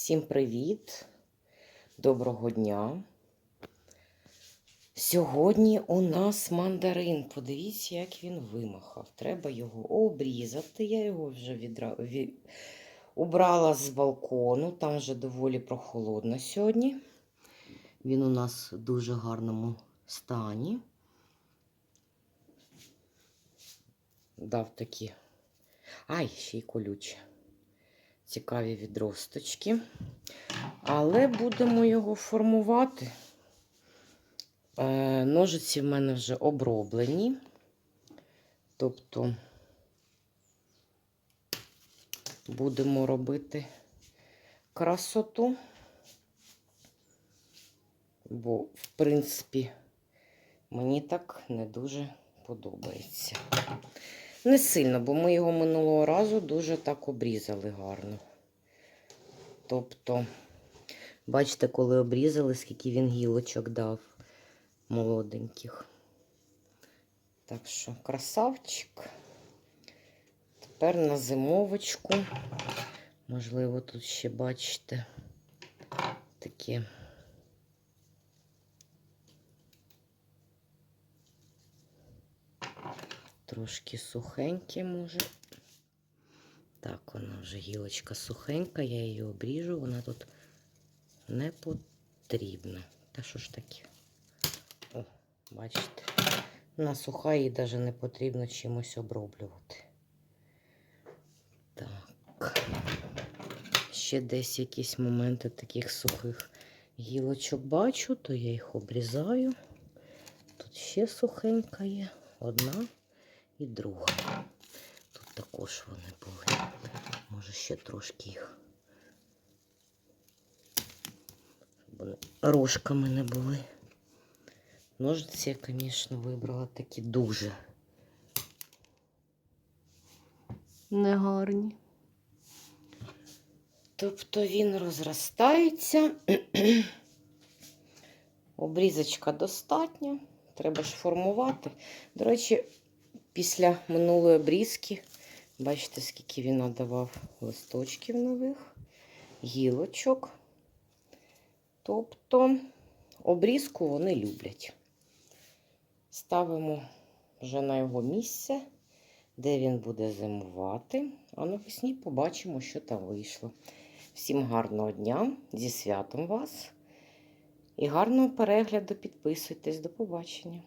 Всім привіт! Доброго дня! Сьогодні у нас мандарин. Подивіться, як він вимахав. Треба його обрізати. Я його вже відра... ві... убрала з балкону, там вже доволі прохолодно сьогодні. Він у нас в дуже гарному стані. Дав такі. Ай, ще й колюче цікаві відросточки. Але будемо його формувати. Е, Ножиці в мене вже оброблені. Тобто будемо робити красоту. Бо, в принципі, мені так не дуже подобається. Не сильно, бо ми його минулого разу дуже так обрізали гарно. Тобто, бачите, коли обрізали, скільки він гілочок дав молоденьких. Так що, красавчик. Тепер на зимовочку. Можливо, тут ще бачите таке. Трошки сухеньке може. Так, вона вже гілочка сухенька, я її обріжу, вона тут не потрібна. Та що ж таке? О, бачите, вона суха, їй навіть не потрібно чимось оброблювати. Так. Ще десь якісь моменти таких сухих гілочок бачу, то я їх обрізаю. Тут ще сухенька є. Одна і друга. Тут також вони були. Може ще трошки їх. Вони рожками не були. Ножиці я, звісно, вибрала такі дуже негарні. Тобто він розростається. Обрізочка достатня. Треба ж формувати. До речі, після минулої обрізки, бачите, скільки він надавав листочків нових, гілочок. Тобто обрізку вони люблять. Ставимо вже на його місце, де він буде зимувати. А навесні побачимо, що там вийшло. Всім гарного дня, зі святом вас! І гарного перегляду підписуйтесь. До побачення!